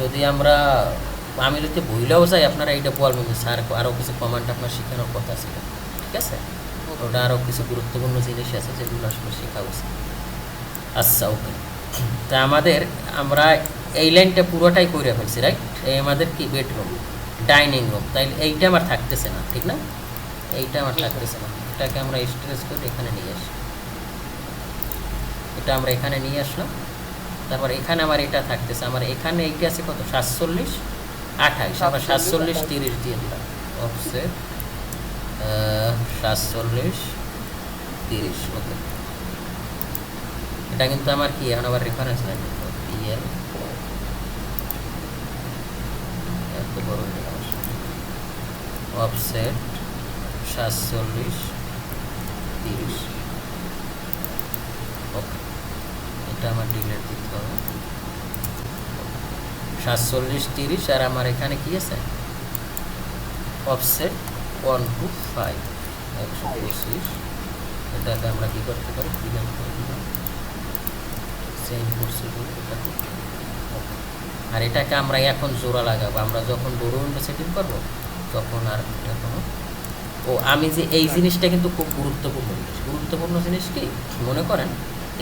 যদি আমরা আমি যদি ভুলেও যাই আপনারা এইটা বলবেন স্যার আরও কিছু কমান্ড আপনার শেখানোর কথা ছিল। ঠিক আছে? ওটা আরও কিছু গুরুত্বপূর্ণ জিনিস আছে যেগুলো আসলে শেখা উচিত। আচ্ছা ওকে তা আমাদের আমরা এই লাইনটা পুরোটাই করে ফেলছি রাইট এই আমাদের কি বেডরুম ডাইনিং রুম তাই এইটা আমার থাকতেছে না ঠিক না? এইটা আমার থাকতেছে না। এটাকে আমরা স্ট্রেস করে এখানে নিয়ে আসি। এটা আমরা এখানে নিয়ে আসলাম। তারপর এখানে আমার এটা থাকতেছে আমার এখানে এইটা আছে কত? সাতচল্লিশ? আঠাইশ আমরা সাতচল্লিশ তিরিশ দিয়ে দিলাম। অফসেট সাতচল্লিশ তিরিশ ওকে। এটা কিন্তু আমার কি? এখন আবার রেফারেন্স ইএল এত বড় অফসেট সাতচল্লিশ তিরিশ ওকে এটা আমার ডিলেট দিতে হবে সাতচল্লিশ, তিরিশ, আর আমার এখানে কি আছে? অফসেট ওয়ান টু ফাইভ এটাকে আমরা করতে পারি? ডিলেট করে দিলাম. আর এটাকে আমরা এখন জোড়া লাগাবো। আমরা যখন বড় সেটিং করব, তখন আর এটা কোনো ও, আমি যে এই জিনিসটা কিন্তু খুব গুরুত্বপূর্ণ জিনিস। গুরুত্বপূর্ণ জিনিস কি? মনে করেন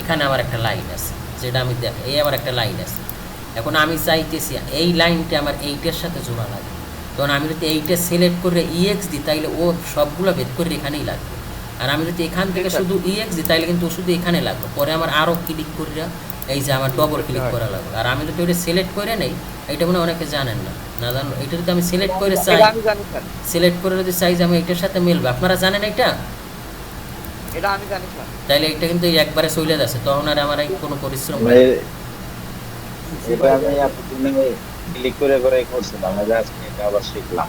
এখানে আবার একটা লাইন আছে যেটা আমি দেখ এই আবার একটা লাইন আছে। এখন আমি চাইতেছি এই লাইনটা আমার এইটার সাথে জোড়া লাগে। তখন আমি যদি এইটা সিলেক্ট করে ইএক্স দিই তাইলে ও সবগুলো ভেদ করে এখানেই লাগবে। আর আমি যদি এখান থেকে শুধু ইএক্স দিই তাইলে কিন্তু শুধু এখানে লাগবে। পরে আমার আরও ক্লিক করিয়া এই যে আমার ডবল ক্লিক করা লাগবে। আর আমি যদি ওইটা সিলেক্ট করে নেই এটা মনে হয় অনেকে জানেন না। না জানো এটা যদি আমি সিলেক্ট করে চাই সিলেক্ট করে যদি চাই যে আমি এটার সাথে মিলবে। আপনারা জানেন এটা এটা আমি জানি স্যার। তাইলে এটা কিন্তু একবারে চলে যাচ্ছে তখন আর আমার এই কোনো পরিশ্রম নেই। মানে এটা আমি আপনার ক্লিক করে করে করছিলাম আমি আজকে এটা আবার শিখলাম।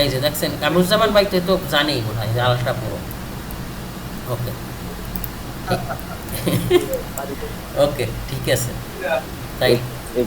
এই যে দেখছেন কামরুজ্জামান ভাই তো তো জানেই মনে হয় আলাসটা পুরো। ওকে। ওকে ঠিক আছে। তাই। এই